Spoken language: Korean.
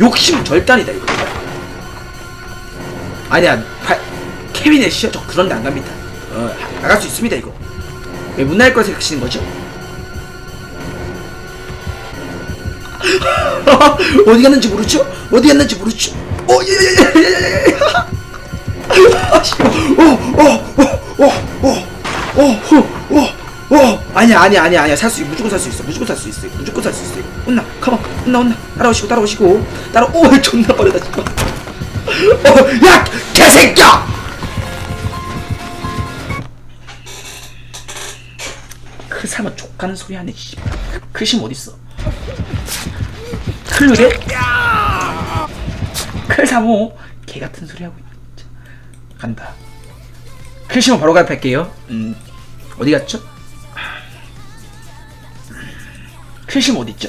욕심 절단이다 이거. 아니야 바, 케빈의 시야 저 그런데 안 갑니다. 어 나갈 수 있습니다 이거. 왜 문날 걸 생각하시는 거죠? 어디 갔는지 모르죠? 어디 갔는지 모르죠? 어, 예, 예, 예, 예, 예. 예, 예, 아니야 아니야 아니야 아니야. 살 수 있어 무조건 살 수 있어. 무조건 살 수 있어. 무조건 살 수 있어. 혼나. 가만 온나, 온나, 따라오시고, 따라오시고, 따라, 오, 존나 빠르다, 진짜. 어, 야, 개새끼야! 그 사람은 족가는 소리 하네, 씨. 글심 어딨어? 클루데? 클사모 개 같은 소리 하고 있네. 간다. 클시모 바로 가입할게요. 음 어디 갔죠? 클시모 어디 있죠?